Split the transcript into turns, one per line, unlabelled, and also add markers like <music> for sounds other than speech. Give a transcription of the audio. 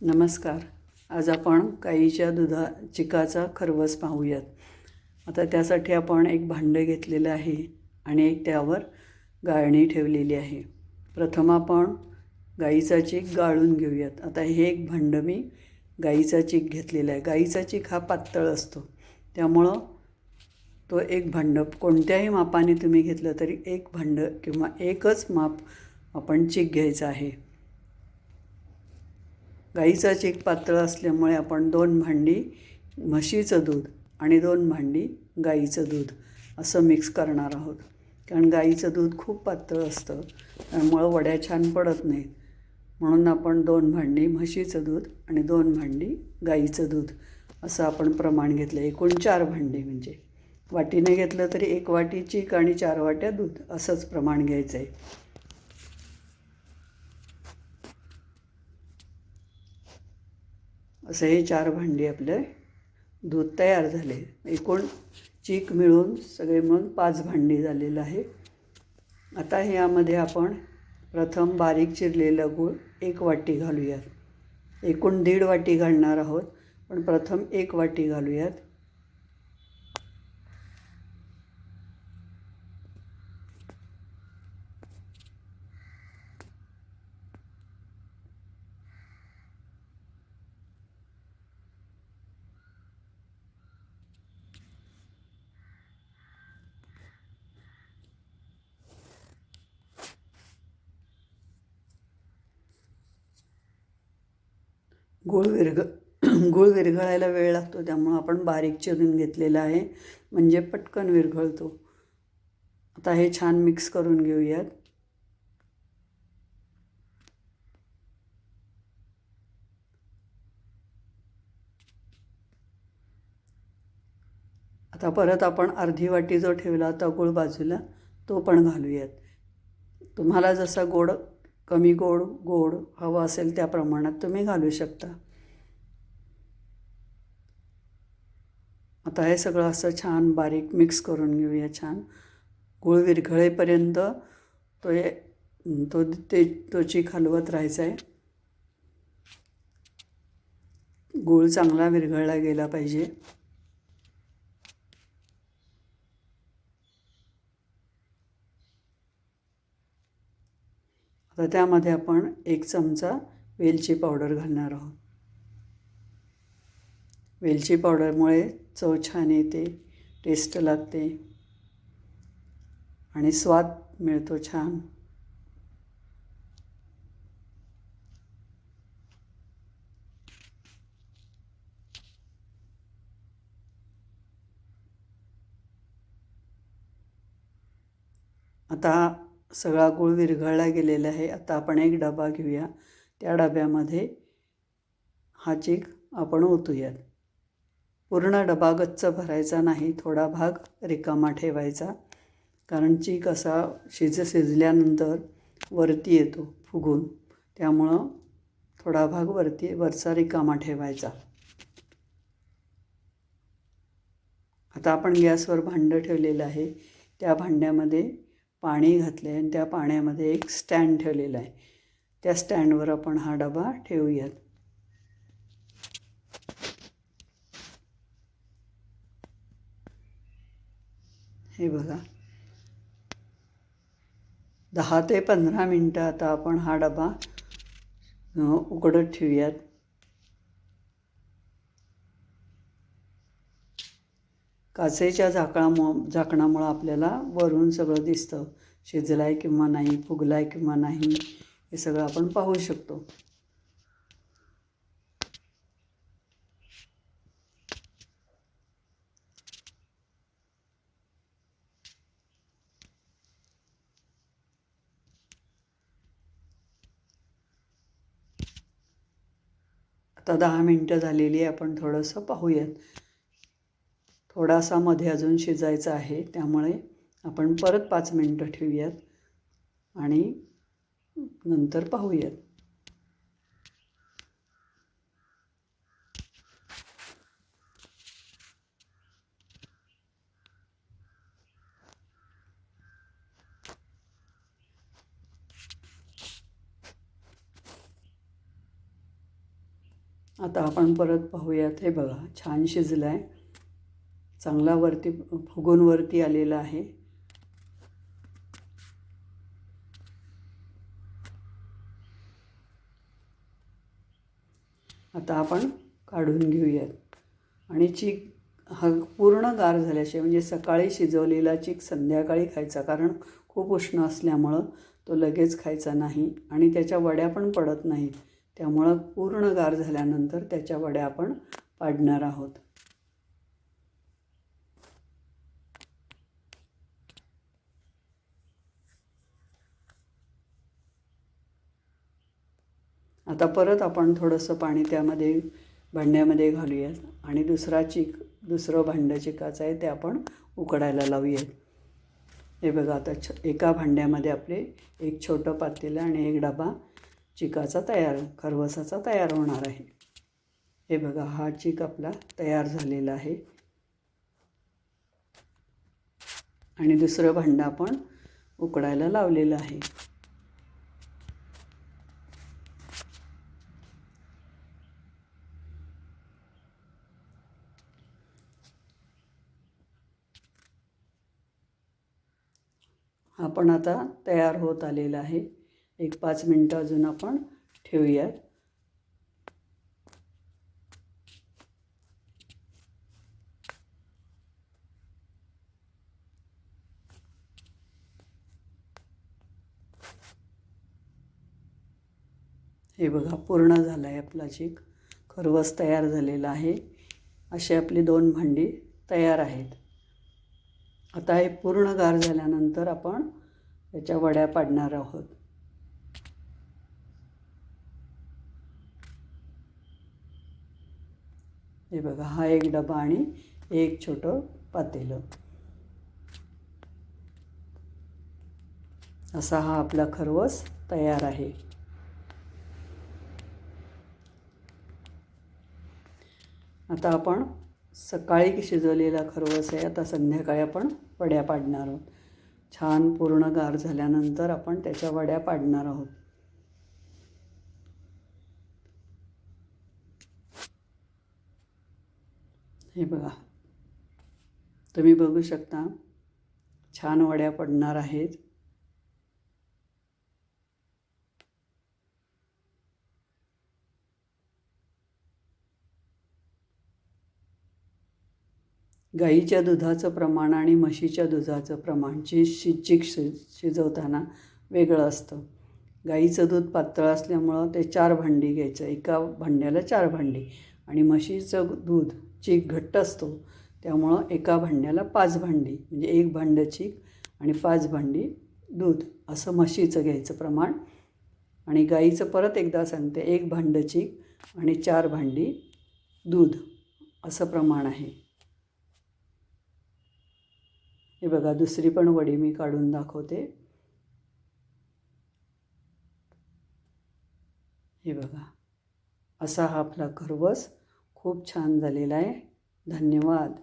नमस्कार. आज आपण गाईच्या दुधा चिकाचा खरवस पाहूयात. आता त्यासाठी आपण एक भांडं घेतलेलं आहे आणि एक त्यावर गाळणी ठेवलेली आहे. प्रथम आपण गाईचा चीक गाळून घेऊयात. आता हे एक भांडं मी गाईचा चीक घेतलेला आहे. गाईचा चीक हा पातळ असतो. त्यामुळं तो एक भांडं कोणत्याही मापाने तुम्ही घेतलं तरी एक भांडं किंवा एकच माप आपण चीक घ्यायचं आहे. गाईचा चीक पातळ असल्यामुळे आपण दोन भांडी म्हशीचं दूध आणि दोन भांडी गाईचं दूध असं मिक्स करणार आहोत. कारण गाईचं दूध खूप पातळ असतं. त्यामुळं वड्या छान पडत नाहीत. म्हणून आपण दोन भांडी म्हशीचं दूध आणि दोन भांडी गाईचं दूध असं आपण प्रमाण घेतलं. एकूण चार भांडी म्हणजे. वाटीने घेतलं तरी एक वाटी चीक आणि चार वाट्या दूध असंच प्रमाण घ्यायचं आहे असं हे चार भांडी आपले दूध तयार झाले. एकूण चीक मिळून सगळे मिळून पाच भांडी झालेलं आहे. आता ह्यामध्ये आपण प्रथम बारीक चिरलेलं गूळ एक वाटी घालूयात. एकूण दीड वाटी घालणार आहोत पण प्रथम एक वाटी घालूयात. गूळ विरघ <clears throat> गूळ विरघळायला वेळ लागतो त्यामुळं आपण बारीक चिरून घेतलेला आहे. म्हणजे पटकन विरघळतो. आता हे छान मिक्स करून घेऊयात. आता परत आपण अर्धी वाटी जो ठेवला होता गूळ बाजूला तो पण घालूयात. तुम्हाला जसा गोड कमी गोड गोड हवं असेल त्या प्रमाणात तुम्ही घालू शकता. आता हे सगळं असं छान बारीक मिक्स करून घेऊया छान. गूळ विरघळेपर्यंत तो हे तो ते तो चीक हलवत राहायचा आहे गूळ चांगला विरघळला गेला पाहिजे. आता त्यामध्ये आपण एक चमचा वेलची पावडर घालणार आहोत. वेलची पावडरमुळे चव छान येते टेस्ट लागते आणि स्वाद मिळतो छान. आता सगळा गूळ विरघळला गेलेला आहे. आता आपण एक डबा घेऊया. त्या डब्यामध्ये हा चीक आपण ओतूयात. पूर्ण डबा गच्च भरायचा नाही. थोडा भाग रिकामा ठेवायचा. कारण चीक असा शिज शिजल्यानंतर वरती येतो फुगून. त्यामुळं थोडा भाग वरती वरचा रिकामा ठेवायचा. आता आपण गॅसवर भांडं ठेवलेलं आहे. त्या भांड्यामध्ये पाणी घातले आणि त्या पाण्यामध्ये एक स्टँड ठेवलेला आहे. त्या स्टँडवर आपण हा डबा ठेवूयात. हे बघा. दहा ते पंधरा मिनटं आता आपण हा डबा उघडत ठेवूयात. काचेच्या झाकणामुळं झाकणामुळं आपल्याला वरून सगळं दिसतं. शिजलं आहे किंवा नाही फुगलाय आहे किंवा नाही हे सगळं आपण पाहू शकतो. आता दहा मिनटं झालेली आहे आपण थोडंसं पाहूयात. थोडासा मध्ये अजून शिजायचा आहे त्यामुळे आपण परत पाच मिनटं ठेवूयात आणि नंतर पाहूयात. आता आपण परत पाहूयात. हे बघा छान शिजलं आहे चांगला वरती फुगून वरती आलेला आहे. आता आपण काढून घेऊयात. आणि चीक हा पूर्ण गार झाल्याशिवाय म्हणजे सकाळी शिजवलेला चीक संध्याकाळी खायचा कारण खूप उष्ण असल्यामुळं तो लगेच खायचा नाही आणि त्याच्या वड्या पण पडत नाहीत. त्यामुळं पूर्ण गार झाल्यानंतर त्याच्या वड्या आपण पाडणार आहोत. आता परत आपण थोडंसं पाणी त्यामध्ये भांड्यामध्ये घालूयात. आणि दुसरा चिक दुसरं भांडं चिकाचं आहे ते आपण उकडायला लावूयात. हे बघा आता छ एका भांड्यामध्ये आपले एक छोटं पातेलं आणि एक डबा चिकाचा तयार खरवसाचा तयार होणार आहे. हे बघा हा चिक आपला तयार झालेला आहे. आणि दुसरं भांडं आपण उकडायला लावलेलं आहे. हा पण आता तयार होत आलेला आहे. एक पाच मिनटं अजून आपण ठेवूयात हे बघा पूर्ण झालं आहे आपला चीक. खरवस तयार झालेला आहे. अशी आपली दोन भांडी तयार आहेत. आता हे पूर्ण गार झाल्यानंतर आपण त्याच्या वड्या पाडणार आहोत. हे बघा हा एक डबा आणि एक छोटं पातेलं. असा हा आपला खरवस तयार आहे. आता आपण सकाळी शिजवलेला खरवस आहे. आता संध्याकाळी आपण वड्या पाडणार आहोत. छान पूर्ण गार झाल्यानंतर आपण त्याच्या वड्या पाडणार आहोत. हे बघा. तुम्ही बघू शकता छान वड्या पडणार आहेत. गाईच्या दुधाचं प्रमाण आणि म्हशीच्या दुधाचं प्रमाण ची शिचिक शि शिजवताना वेगळं असतं. गाईचं दूध पातळ असल्यामुळं ते चार भांडी घ्यायचं. एका भांड्याला चार भांडी आणि म्हशीचं दूध चीक घट्ट असतो. त्यामुळं एका भांड्याला पाच भांडी म्हणजे एक भांडं चीक आणि पाच भांडी दूध असं म्हशीचं घ्यायचं प्रमाण. आणि गाईचं परत एकदा सांगते एक भांडं चीक आणि चार भांडी दूध असं प्रमाण आहे. हे बघा दुसरी पण वडी मी काढून दाखवते. हे बघा असा हा आपला खरवस खूप छान झालेला आहे. धन्यवाद.